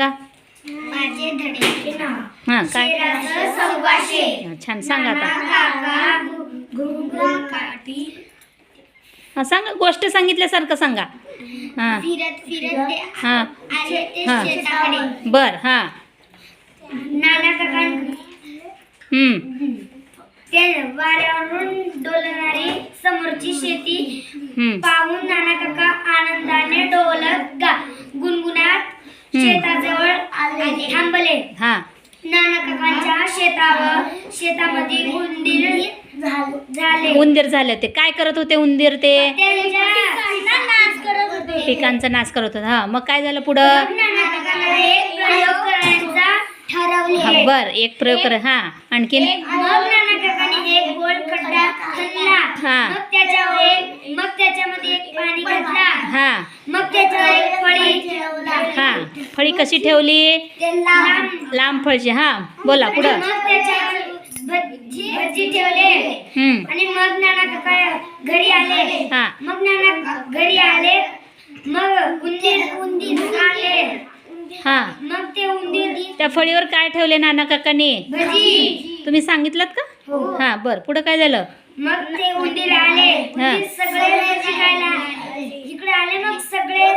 सांगा. हां काय? छान सांगा आता. हां सांगा गोष्ट सांगितल्यासारखं सांगा. हां. हां. हा. बर हां. नाना काका वाऱ्यावरून डोलणारी समोरची शेती. पाहून नाना काका आनंदाने डोलत गा गुणगुणात हम्म. थांबले हां. नाना शेतावर शेतामध्ये उंदीर झाले. उंदीर झाले ते काय करत होते उंदीर ते? त्यांच्या नाच करत होते. पिकांचा नाश करत होते. हां मग काय झालं पुढं? मग नाना काकांना एक प्रयोग करायचा ठरवले. बर एक प्रयोग कर हां आणखीन? मग नाना काकांनी एक गोल खड्डा खणला. हा. त्याच्यावर एक मग त्याच्यामध्ये एक पाणी घातला हां मग त्याच्यावर एक फळी हां फळी कशी ठेवली? लांब फळची हां. बोला पुढं. मग त्याच्यावर भजी भजी ठेवले. हम्म, आणि मग नाना काका घरी आले. हां. मग नाना घरी आले. मग उंदीर उंदीर आले. हां. मग ते उंदीर त्या फळीवर काय ठेवले नाना काकांनी? तुम्ही सांगितलं का? हो. हां बर. पुढं काय झालं? मग ते उंदीर आले. सगळे इकडे आले मग सगळे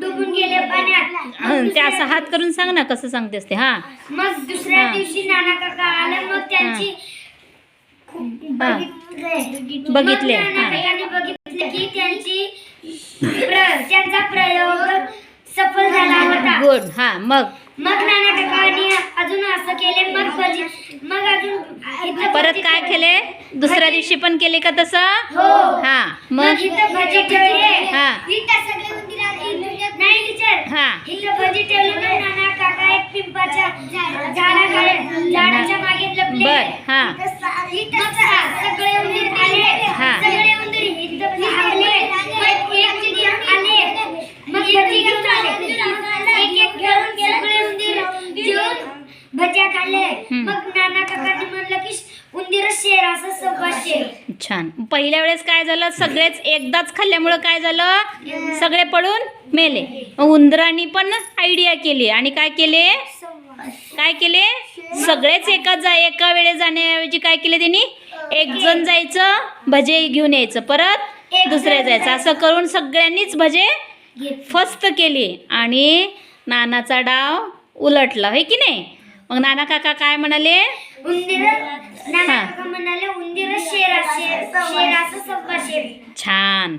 डुबून गेले पाण्यात. ते असं हात करून सांग ना कसं सांगतेस ते हां मग दुसऱ्या. दिवशी नाना काका आले मग त्यांची. बघितले बघितले, मग नाना हा. काकांनी बघितले की त्यांची प्र- त्यांचा प्रयोग सफल झाला होता गुड हां मग मग नाना काकांनी अजून असं केले मग मग अजून इथं परत काय. केले दुसऱ्या दिवशी पण केले का तसं हो हां मग मग इथं भजी ठेवले हा. इथं सगळे. नाही टीचर हां. ठेवली मग नाना काका एक पिंपाच्या झाडाखाली झाडाच्या मागे लपले बर हां. भज्या खाल्ले. मग नाना काकांनी म्हणलं की उंदीर शेर असं सव्वा शेर. छान. पहिल्या वेळेस काय झालं? सगळेच एकदाच खाल्ल्यामुळं काय झालं? सगळे पडून मेले. उंदरांनी पण आयडिया केली. आणि काय केले? काय केले? सगळेच एका जा एका वेळे जाण्याऐवजी काय केले त्यांनी? एक जण जायचं भजे घेऊन यायचं. परत दुसरे जायचं. असं करून सगळ्यांनीच भजे फस्त केली. आणि नानाचा डाव उलटला. होय की नाही? मग नाना काका काय म्हणाले? म्हणाले छान.